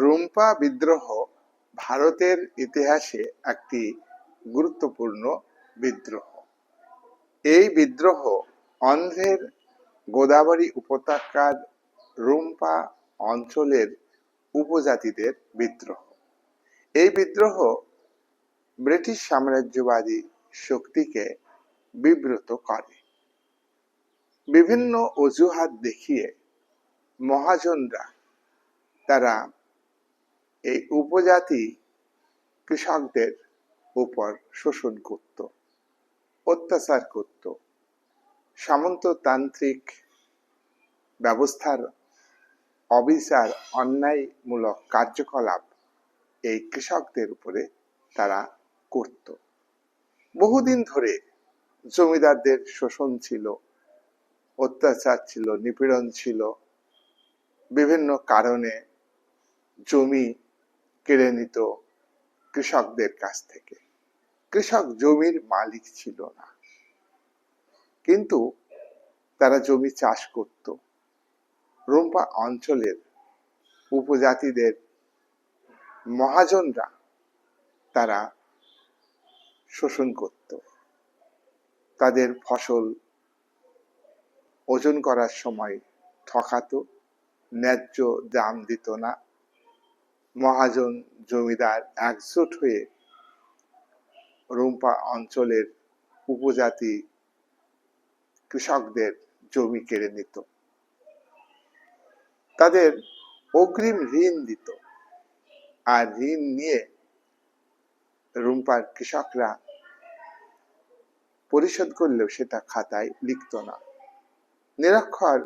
রুম্পা বিদ্রোহ ভারতের ইতিহাসে একটি গুরুত্বপূর্ণ বিদ্রোহ। এই বিদ্রোহ অন্ধ্রের গোদাবরী উপত্যকার রুম্পা অঞ্চলের উপজাতিদের বিদ্রোহ। এই বিদ্রোহ ব্রিটিশ সাম্রাজ্যবাদী শক্তিকে বিব্রত করে। বিভিন্ন অজুহাত দেখিয়ে মহাজনরা তারা এই উপজাতি কৃষকদের উপর শোষণ করত, অত্যাচার করত। সামন্ততান্ত্রিক ব্যবস্থার অবিচার, অন্যায়মূলক কার্যকলাপ এই কৃষকদের উপরে তারা করত। বহুদিন ধরে জমিদারদের শোষণ ছিল, অত্যাচার ছিল, নিপীড়ন ছিল। বিভিন্ন কারণে জমি কেড়ে নিত কৃষকদের কাছ থেকে। কৃষক জমির মালিক ছিল না। কিন্তু তারা জমি চাষ করত। রুম্পা অঞ্চলের উপজাতিদের মহাজনরা তারা শোষণ করত। তাদের ফসল ওজন করার সময় ঠকাতো, ন্যায্য দাম দিত না। মহাজন জমিদার একজোট হয়ে রুম্পা অঞ্চলের উপজাতি কৃষকদের জমি কেড়ে নিত। তাদের অগ্রিম ঋণ দিত আর ঋণ নিয়ে রুম্পার কৃষকরা পরিশোধ করলেও সেটা খাতায় লিখত না। নিরক্ষর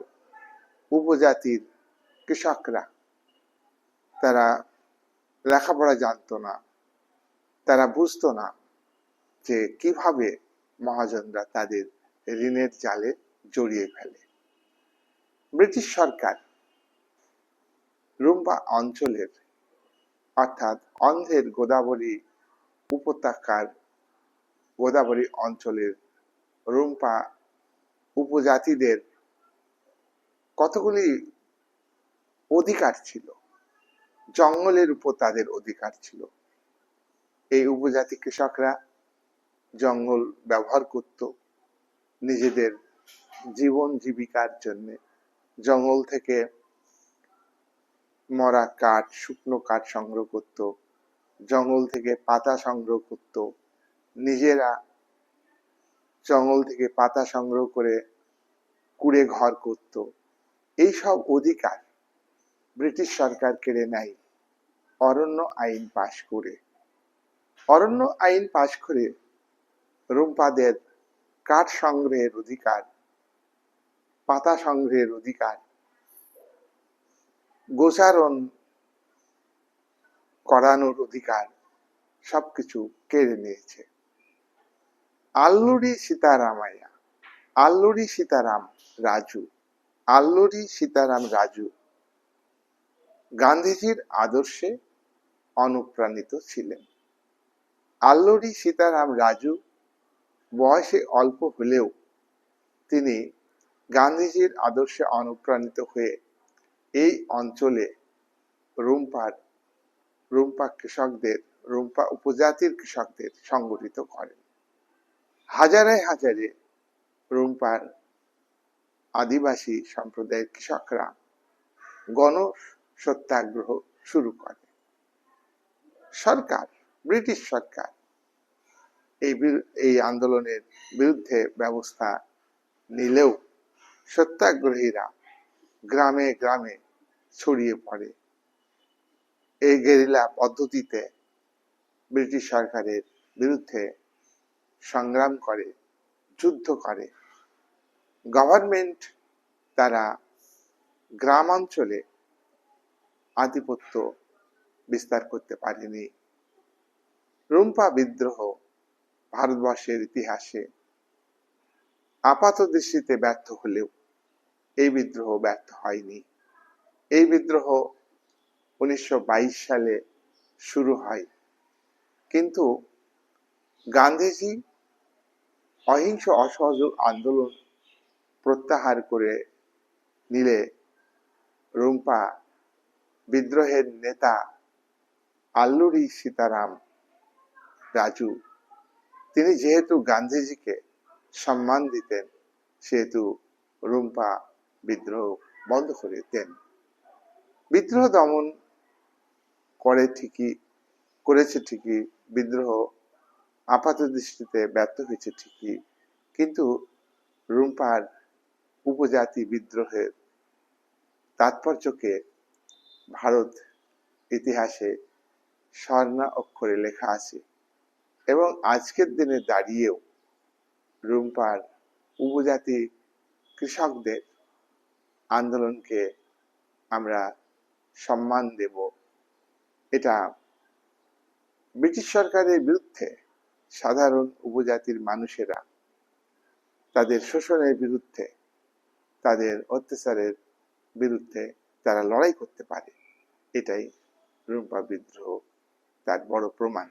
উপজাতির কৃষকরা তারা লেখাপড়া জানতো না। তারা বুঝতো না যে কীভাবে মহাজনরা তাদের ঋণের জালে জড়িয়ে ফেলে। ব্রিটিশ সরকার রুম্বা অঞ্চলের, অর্থাৎ অন্ধের গোদাবরী উপত্যকার গোদাবরী অঞ্চলের রুম্পা উপজাতিদের কতগুলি অধিকার ছিল? জঙ্গলের উপর তাদের অধিকার ছিল। এই উপজাতি কৃষকরা জঙ্গল ব্যবহার করত। নিজেদের জীবন জীবিকার জন্য। জঙ্গল থেকে মরা কাঠ, শুকনো কাঠ সংগ্রহ করত। জঙ্গল থেকে পাতা সংগ্রহ করত। নিজেরা জঙ্গল থেকে পাতা সংগ্রহ করে কুড়ে ঘর করত। এইসব অধিকার ব্রিটিশ সরকার কেড়ে নেয়। অরণ্য আইন পাশ করে। অরণ্য আইন পাশ করে রুম্পাদের কাঠ সংগ্রহের অধিকার, পাতা সংগ্রহের অধিকার, গোচারণ করানোর অধিকার সবকিছু কেড়ে নিয়েছে। আল্লুরি সীতারামাইয়া, আল্লুরি সীতারাম রাজু, আল্লুরি সীতারাম রাজু গান্ধীজির আদর্শে অনুপ্রাণিত ছিলেন। আল্লুরি সীতারাম রাজু বয়সে অল্প হলেও তিনি গান্ধীজির আদর্শে অনুপ্রাণিত হয়ে এই অঞ্চলে রুম্পার, রুম্পা কৃষকদের, রুম্পা উপজাতির কৃষকদের সংগঠিত করেন। হাজারে হাজারে রুম্পার আদিবাসী সম্প্রদায়ের কৃষকরা গণ সত্যাগ্রহ শুরু করে। সরকার, ব্রিটিশ সরকার, এই এই আন্দোলনের বিরুদ্ধে ব্যবস্থা নিলেও সত্যাগ্রহীরা গ্রামে গ্রামে ছড়িয়ে পড়ে। এই গেরিলা পদ্ধতিতে ব্রিটিশ সরকারের বিরুদ্ধে সংগ্রাম করে, যুদ্ধ করে। গভর্নমেন্ট তারা গ্রামাঞ্চলে আধিপত্য বিস্তার করতে পারেনি। রুম্পা বিদ্রোহ ভারতবর্ষের ইতিহাসে আপাত দৃষ্টিতে ব্যর্থ হলেও এই বিদ্রোহ ব্যর্থ হয়নি। এই বিদ্রোহ উনিশশো বাইশ সালে শুরু হয়। কিন্তু গান্ধীজি অহিংস অসহযোগ আন্দোলন প্রত্যাহার করে নিলে রুম্পা বিদ্রোহের নেতা আল্লুরি সীতারাম রাজু। তিনি যেহেতু গান্ধীজিকে সম্মান দিতেন, সেহেতু রুম্পা বিদ্রোহ বন্ধ করে দেন। বিদ্রোহ দমন করে ঠিকই, করেছে ঠিকই, বিদ্রোহ আপাত দৃষ্টিতে ব্যর্থ হয়েছে ঠিকই, কিন্তু রুম্পার উপজাতি বিদ্রোহের তাৎপর্যকে ভারত ইতিহাসে স্বর্ণা অক্ষরে লেখা আছে এবং আজকের দিনে দাঁড়িয়েও রুম্পার উপজাতি কৃষকদের আন্দোলনকে আমরা সম্মান দেব। এটা ব্রিটিশ সরকারের বিরুদ্ধে সাধারণ উপজাতির মানুষেরা তাদের শোষণের বিরুদ্ধে, তাদের অত্যাচারের বিরুদ্ধে তারা লড়াই করতে পারে। এটাই রুম্পা বিদ্রোহ তার বড় প্রমাণ।